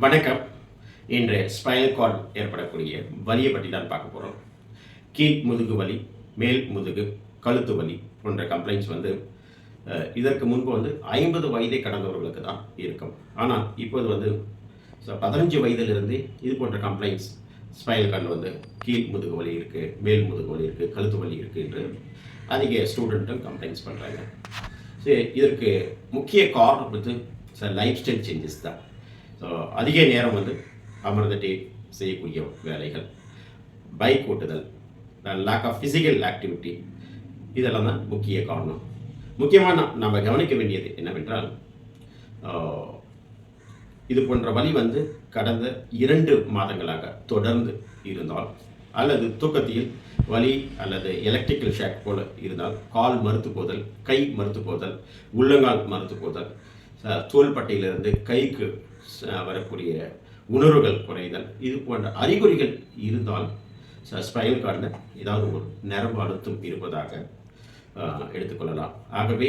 வணக்கம். இன்று spinal cord ஏற்படக்கூடிய வலியை பற்றி தான் பார்க்க போகிறோம் கீழ் முதுகு வலி மேல் முதுகு கழுத்து வலி போன்ற கம்ப்ளைண்ட்ஸ் வந்து இதற்கு முன்பு வந்து ஐம்பது வயதை கடந்தவர்களுக்கு தான் இருக்கும். ஆனால் இப்போது வந்து பதினஞ்சு வயதிலிருந்து இது போன்ற கம்ப்ளைண்ட்ஸ் ஸ்பைனல் கார்டு வந்து கீழ் முதுகு வலி இருக்குது மேல் முதுகு வலி இருக்குது கழுத்து வலி இருக்குது என்று அதிக ஸ்டூடெண்ட்டும் கம்ப்ளைண்ட்ஸ் பண்ணுறாங்க சரி இதற்கு முக்கிய காரணம் வந்து சார் லைஃப் ஸ்டைல் சேஞ்சஸ் தான். ஸோ அதிக நேரம் வந்து அமர்ந்துட்டே செய்யக்கூடிய வேலைகள். பைக் ஓட்டுதல் லேக் ஆஃப் ஃபிசிக்கல் ஆக்டிவிட்டி இதெல்லாம் தான் முக்கிய காரணம். முக்கியமாக நாம் நம்ம கவனிக்க வேண்டியது என்னவென்றால் இது போன்ற வழி வந்து கடந்த இரண்டு மாதங்களாக தொடர்ந்து இருந்தால் அல்லது தூக்கத்தில் வலி அல்லது எலக்ட்ரிக்கல் ஷாக் போல இருந்தால் கால் மறுத்து போதல் கை மறுத்து போதல் உள்ளங்கால் மறுத்து போதல் தோள்பட்டையிலிருந்து கைக்கு வரக்கூடிய உணர்வுகள் குறைதல். இது போன்ற அறிகுறிகள் இருந்தால் ஸ்பைனல் கார்டில் ஏதாவது ஒரு நரம்பு அழுத்தம் இருப்பதாக எடுத்துக்கொள்ளலாம். ஆகவே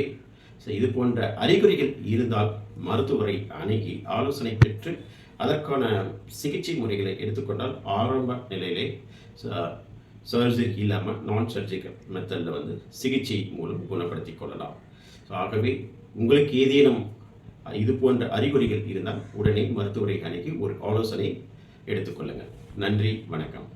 இது போன்ற அறிகுறிகள் இருந்தால் மருத்துவரை அணுகி ஆலோசனை பெற்று அதற்கான சிகிச்சை முறைகளை எடுத்துக்கொண்டால் ஆரம்ப நிலையிலே சர்ஜரி இல்லாமல் நான் சர்ஜிக்கல் மெத்தடில் வந்து சிகிச்சை மூலம் குணப்படுத்திக் கொள்ளலாம். ஸோ ஆகவே உங்களுக்கு ஏதேனும் இது போன்ற அறிகுறிகள் இருந்தால் உடனே மருத்துவரை அணுகி ஒரு ஆலோசனை எடுத்துக்கொள்ளுங்கள் நன்றி வணக்கம்.